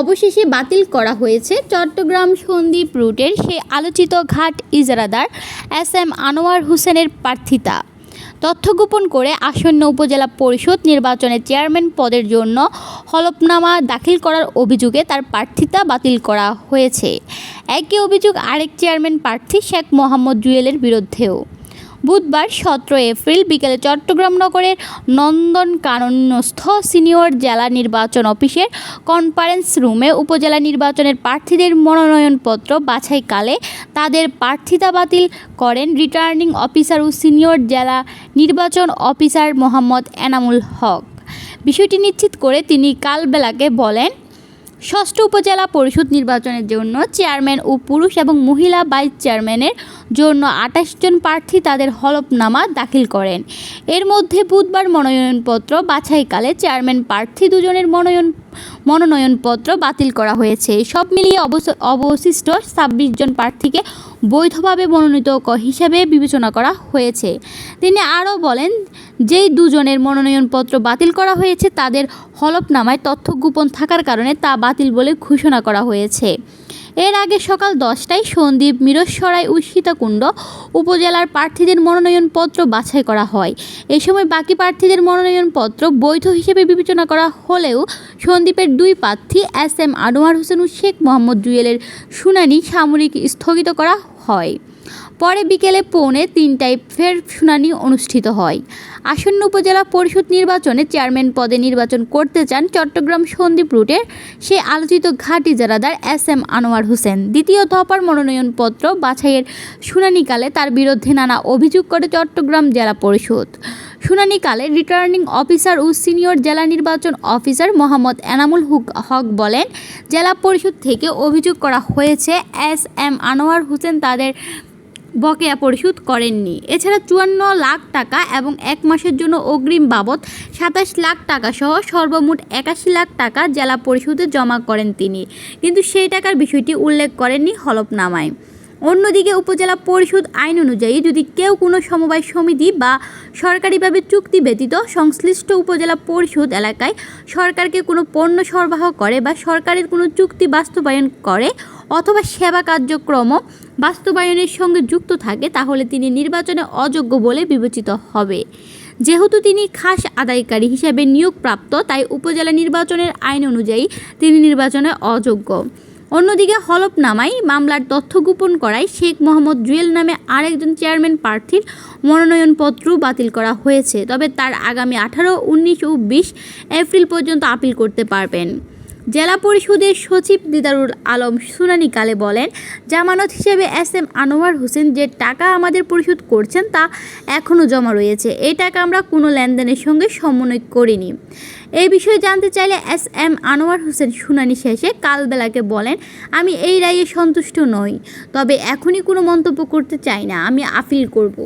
অবশেষে বাতিল করা হয়েছে চট্টগ্রাম সন্দ্বীপ রুটের সেই আলোচিত ঘাট ইজারাদার এস এম আনোয়ার হোসেনের প্রার্থিতা। তথ্য গোপন করে আসন্ন উপজেলা পরিষদ নির্বাচনে চেয়ারম্যান পদের জন্য হলফনামা দাখিল করার অভিযোগে তার প্রার্থিতা বাতিল করা হয়েছে। একই অভিযোগ আরেক চেয়ারম্যান প্রার্থী শেখ মোহাম্মদ জুয়েলের বিরুদ্ধেও। বুধবার সতেরো এপ্রিল বিকেলে চট্টগ্রাম নগরের নন্দনকাননস্থ সিনিয়র জেলা নির্বাচন অফিসের কনফারেন্স রুমে উপজেলা নির্বাচনের প্রার্থীদের মনোনয়নপত্র বাছাইকালে তাদের প্রার্থিতা বাতিল করেন রিটার্নিং অফিসার ও সিনিয়র জেলা নির্বাচন অফিসার মোহাম্মদ এনামুল হক। বিষয়টি নিশ্চিত করে তিনি কালবেলাকে বলেন, ষষ্ঠ উপজেলা পরিষদ নির্বাচনের জন্য চেয়ারম্যান ও পুরুষ এবং মহিলা ভাইস চেয়ারম্যানের জন্য আঠাশ জন প্রার্থী তাদের হলফনামা দাখিল করেন। এর মধ্যে বুধবার মনোনয়নপত্র বাছাইকালে চেয়ারম্যান প্রার্থী দুজনের মনোনয়ন মনোনয়নপত্র বাতিল করা হয়েছে। সব মিলিয়ে অবশিষ্ট ছাব্বিশ জন প্রার্থীকে বৈধভাবে মনোনীত হিসাবে বিবেচনা করা হয়েছে। তিনি আরও বলেন, যেই দুজনের মনোনয়নপত্র বাতিল করা হয়েছে, তাদের হলফনামায় তথ্য গোপন থাকার কারণে তা বাতিল বলে ঘোষণা করা হয়েছে। এর আগে সকাল দশটায় সন্দীপ, মিরসরাই ও সীতাকুণ্ড উপজেলার প্রার্থীদের মনোনয়নপত্র বাছাই করা হয়। এ সময় বাকি প্রার্থীদের মনোনয়নপত্র বৈধ হিসেবে বিবেচনা করা হলেও সন্দীপের দুই প্রার্থী এস এম আনোয়ার হোসেন ও শেখ মোহাম্মদ জুয়েলের শুনানি সামরিক স্থগিত করা হয়। পরে বিকেলে পৌনে তিনটায় ফের শুনানি অনুষ্ঠিত হয়। আসন্ন উপজেলা পরিষদ নির্বাচনে চেয়ারম্যান পদে নির্বাচন করতে চান চট্টগ্রাম সন্দ্বীপ রুটের সেই আলোচিত ঘাট ইজারাদার এস এম আনোয়ার হোসেন। দ্বিতীয় দফার মনোনয়নপত্র বাছাইয়ের শুনানিকালে তার বিরুদ্ধে নানা অভিযোগ করে চট্টগ্রাম জেলা পরিষদ। শুনানিকালে রিটার্নিং অফিসার ও সিনিয়র জেলা নির্বাচন অফিসার মোহাম্মদ এনামুল হুক, হক বলেন, জেলা পরিষদ থেকে অভিযোগ করা হয়েছে এস এম আনোয়ার হোসেন তাদের বকেয়া পরিশোধ করেননি। এছাড়া চুয়ান্ন লাখ টাকা এবং এক মাসের জন্য অগ্রিম বাবদ সাতাশ লাখ টাকা সহ সর্বমোট একাশি লাখ টাকা জেলা পরিষদে জমা করেন তিনি। কিন্তু সেই টাকার বিষয়টি উল্লেখ করেননি হলফনামায়। অন্যদিকে উপজেলা পরিষদ আইন অনুযায়ী যদি কেউ কোনো সমবায় সমিতি বা সরকারিভাবে চুক্তি ব্যতীত সংশ্লিষ্ট উপজেলা পরিষদ এলাকায় সরকারকে কোনো পণ্য সরবরাহ করে বা সরকারের কোনো চুক্তি বাস্তবায়ন করে অথবা সেবা কার্যক্রম বাস্তবায়নের সঙ্গে যুক্ত থাকে, তাহলে তিনি নির্বাচনে অযোগ্য বলে বিবেচিত হবে। যেহেতু তিনি খাস আদায়কারী হিসেবে নিয়োগপ্রাপ্ত, তাই উপজেলা নির্বাচনের আইন অনুযায়ী তিনি নির্বাচনে অযোগ্য। অন্যদিকে হলফনামায় মামলার তথ্য গোপন করায় শেখ মোহাম্মদ জুয়েল নামে আরেকজন চেয়ারম্যান প্রার্থীর মনোনয়নপত্র বাতিল করা হয়েছে। তবে তার আগামী আঠারো, উনিশ ও বিশ এপ্রিল পর্যন্ত আপিল করতে পারবেন। জেলা পরিষদের সচিব দিদারুল আলম শুনানিকালে বলেন, জামানত হিসেবে এস এম আনোয়ার হোসেন যে টাকা আমাদের পরিশোধ করছেন তা এখনও জমা রয়েছে। এই টাকা আমরা কোনো লেনদেনের সঙ্গে সমন্বয় করিনি। এই বিষয়ে জানতে চাইলে এস এম আনোয়ার হোসেন শুনানি শেষে কালবেলাকে বলেন, আমি এই রায়ে সন্তুষ্ট নই, তবে এখনই কোনো মন্তব্য করতে চাই না, আমি আপিল করব।